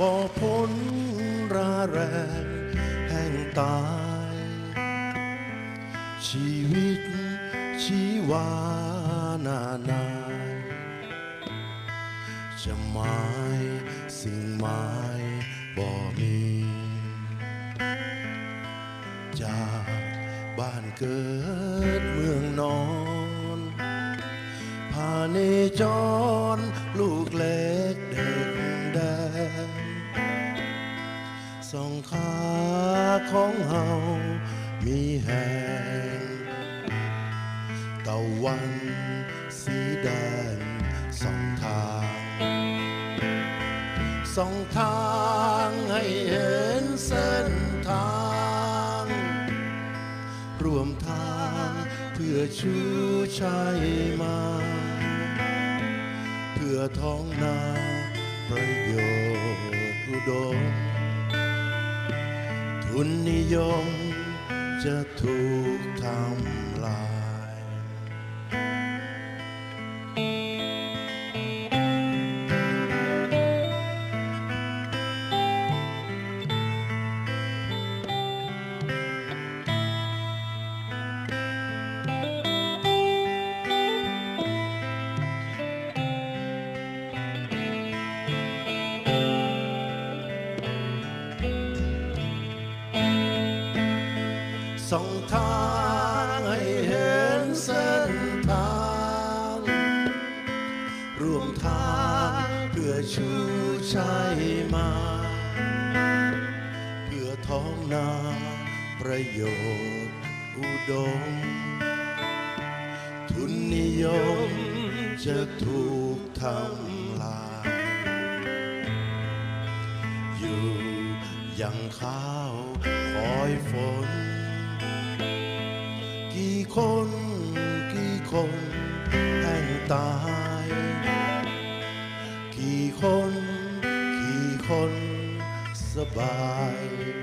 บ่พ้นราแรงแห่งตาย ชีวิตชีวาหนานายจะหมายสิ่งหมายบ่มี จากบ้านเกิดเมืองนอนพาเนจรลูกเล สองขาของเฮามีแหงตะวันสีแดงสองทางสองทางให้เห็นเส้นทางรวมทางเพื่อชูชัยมา เพื่อท้องนาประโยชน์อุดม ทุนนิยมจะถูกทำลาย สองทางให้เห็นเส้นทางรวมทางเพื่อชูชัยมา เพื่อท้องนาประโยชน์อุดม ทุนนิยมจะถูกทำลายอยู่ยังข้าวคอยฝน คนกี่คนแห่งตาย กี่คน กี่คนสบาย